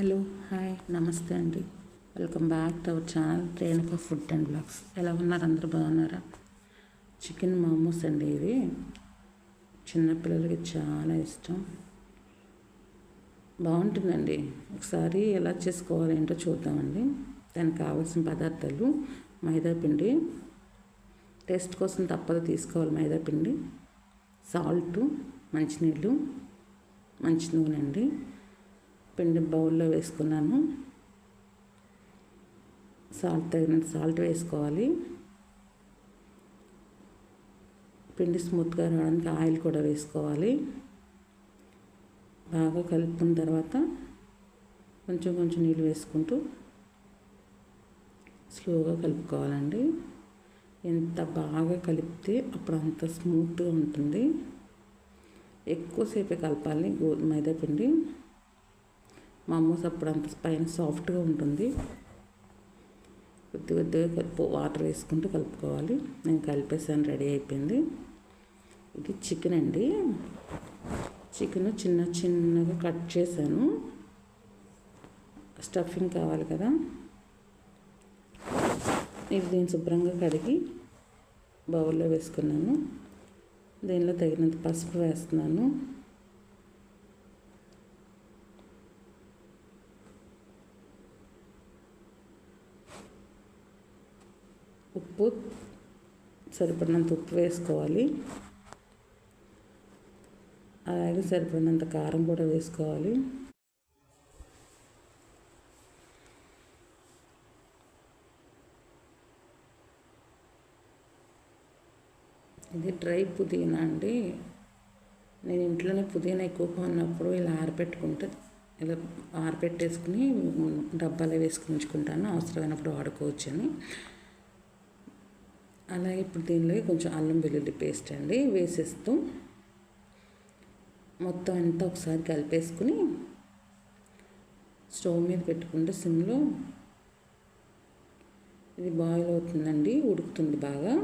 Hello hi నమస్తే అండి. Welcome back to our channel Renuka food and blogs. ఎలా ఉన్నారు? అందరూ బాగున్నారా? చికెన్ మోమోస్ అండి ఇది. చిన్నపిల్లలకి చాలా ఇష్టం. బాగుంటుందండి. ఒకసారి ఎలా చేసుకోవాలి ఏంటో చూద్దామండి. దానికి కావాల్సిన పదార్థాలు మైదాపిండి టేస్ట్ కోసం తప్పదు తీసుకోవాలి మైదాపిండి సాల్ట్ మంచినీళ్ళు మంచి నూనె అండి. పిండి బౌల్లో వేసుకున్నాను. సాల్ట్ తగినంత సాల్ట్ వేసుకోవాలి. పిండి స్మూత్గా రావడానికి ఆయిల్ కూడా వేసుకోవాలి. బాగా కలుపుకున్న తర్వాత కొంచెం కొంచెం నీళ్ళు వేసుకుంటూ స్లోగా కలుపుకోవాలండి. ఎంత బాగా కలిపితే అప్పుడు అంత స్మూత్గా ఉంటుంది. ఎక్కువసేపే కలపాలి గోధుమ మైదా పిండి. మమ్మోస్ అప్పుడు అంత పైన సాఫ్ట్గా ఉంటుంది. కొద్ది కొద్దిగా కలుపు వాటర్ వేసుకుంటూ కలుపుకోవాలి. నేను కలిపేసాను రెడీ అయిపోయింది. ఇది చికెన్ అండి. చికెన్ చిన్న చిన్నగా కట్ చేశాను. స్టఫింగ్ కావాలి కదా. ఇది దీన్ని శుభ్రంగా కడిగి బౌల్లో వేసుకున్నాను. దీనిలో తగినంత పసుపు వేస్తున్నాను. ఉప్పు సరిపడినంత ఉప్పు వేసుకోవాలి. అలాగే సరిపడినంత కారం కూడా వేసుకోవాలి. ఇది డ్రై పుదీనా అండి. నేను ఇంట్లోనే పుదీనా ఎక్కువగా ఉన్నప్పుడు ఇలా ఆరబెట్టుకుంటే ఇలా ఆరబెట్టేసుకుని డబ్బాలో వేసుకుని ఉంచుకుంటాను. అవసరమైనప్పుడు వాడుకోవచ్చని. అలాగే ఇప్పుడు దీనిలో కొంచెం అల్లం వెల్లుల్లి పేస్ట్ అండి వేసేస్తూ మొత్తం అంతా ఒకసారి కలిపేసుకుని స్టవ్ మీద పెట్టుకుంటే సిమ్లో ఇది బాయిల్ అవుతుందండి ఉడుకుతుంది బాగా.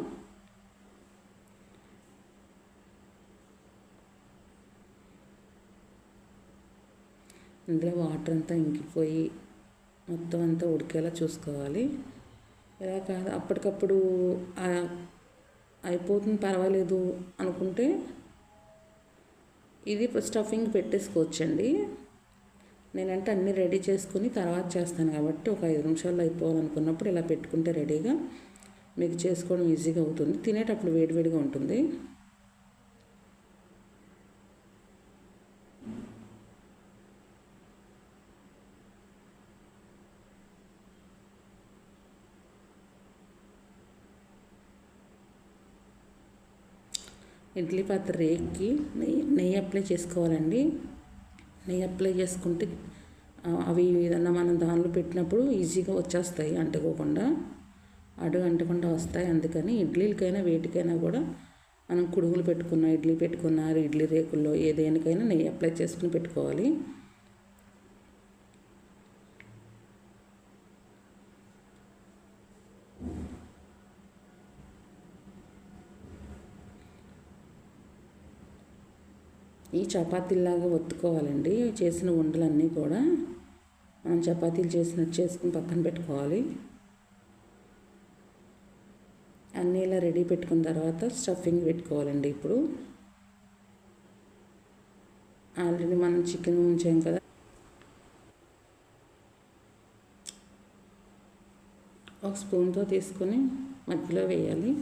ఇందులో వాటర్ అంతా ఇంకిపోయి మొత్తం అంతా ఉడికేలా చూసుకోవాలి. ఇలా కాదు అప్పటికప్పుడు అయిపోతుంది పర్వాలేదు అనుకుంటే ఇది స్టఫింగ్ పెట్టేసుకోవచ్చండి. నేనంటే అన్నీ రెడీ చేసుకుని తర్వాత చేస్తాను కాబట్టి ఒక ఐదు నిమిషాల్లో అయిపోవాలనుకున్నప్పుడు ఇలా పెట్టుకుంటే రెడీగా మీకు చేసుకోవడం ఈజీగా అవుతుంది. తినేటప్పుడు వేడివేడిగా ఉంటుంది. ఇడ్లీ పాత్ర రేక్కి నెయ్యి నెయ్యి అప్లై చేసుకోవాలండి. నెయ్యి అప్లై చేసుకుంటే అవి ఏదన్నా మనం దానిలో పెట్టినప్పుడు ఈజీగా వచ్చేస్తాయి అంటుకోకుండా. అడుగు అంటకుండా వస్తాయి. అందుకని ఇడ్లీలకైనా వేటికైనా కూడా మనం కుడుగులు పెట్టుకున్న ఇడ్లీ పెట్టుకున్న ఇడ్లీ రేకుల్లో ఏదేనికైనా నెయ్యి అప్లై చేసుకుని పెట్టుకోవాలి. ఈ చపాతీలాగా ఒత్తుకోవాలండి. చేసిన ఉండలన్నీ కూడా మనం చపాతీలు చేసినట్టు చేసుకుని పక్కన పెట్టుకోవాలి. అన్నీ ఇలా రెడీ పెట్టుకున్న తర్వాత స్టఫింగ్ పెట్టుకోవాలండి ఇప్పుడు. ఆల్రెడీ మనం చికెన్ ఉంచాం కదా. ఒక స్పూన్తో తీసుకొని మధ్యలో వేయాలి.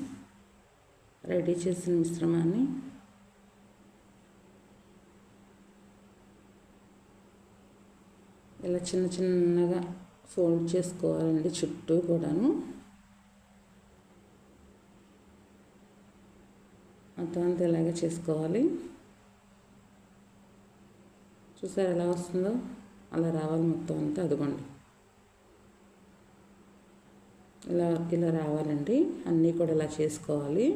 రెడీ చేసిన మిశ్రమాన్ని ఇలా చిన్న చిన్నగా ఫోల్డ్ చేసుకోవాలండి చుట్టూ కూడాను. మొత్తం అంతా ఇలాగే చేసుకోవాలి. చూసారు ఎలా వస్తుందో? అలా రావాలి మొత్తం అంతా అదిగోండి. ఇలా ఇలా రావాలండి. అన్నీ కూడా ఇలా చేసుకోవాలి.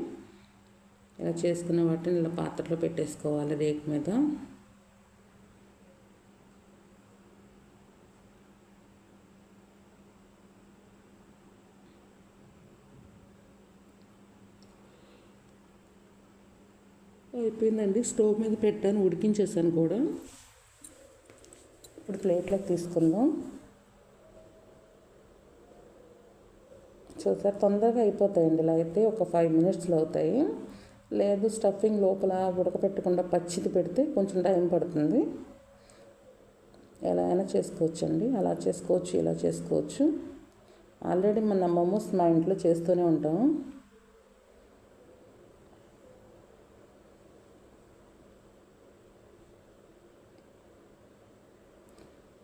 ఇలా చేసుకున్న వాటిని ఇలా పాత్రలో పెట్టేసుకోవాలి రేకు మీద. అయిపోయిందండి. స్టవ్ మీద పెట్టాను ఉడికించేసాను కూడా. ఇప్పుడు ప్లేట్లోకి తీసుకుందాం. చూసారు తొందరగా అయిపోతాయండి. ఇలా అయితే ఒక ఫైవ్ మినిట్స్లో అవుతాయి. లేదు స్టఫింగ్ లోపల ఉడకపెట్టకుండా పచ్చిది పెడితే కొంచెం టైం పడుతుంది. ఎలా అయినా చేసుకోవచ్చండి. అలా చేసుకోవచ్చు ఇలా చేసుకోవచ్చు. ఆల్రెడీ మన మోమోస్ మా ఇంట్లో చేస్తూనే ఉంటాం.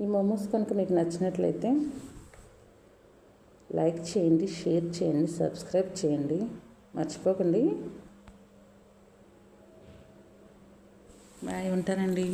ఈ మోమోస్ కనుక మీకు నచ్చినట్లయితే లైక్ చేయండి షేర్ చేయండి సబ్స్క్రైబ్ చేయండి. మర్చిపోకండి. బాయ్ ఉంటానండి.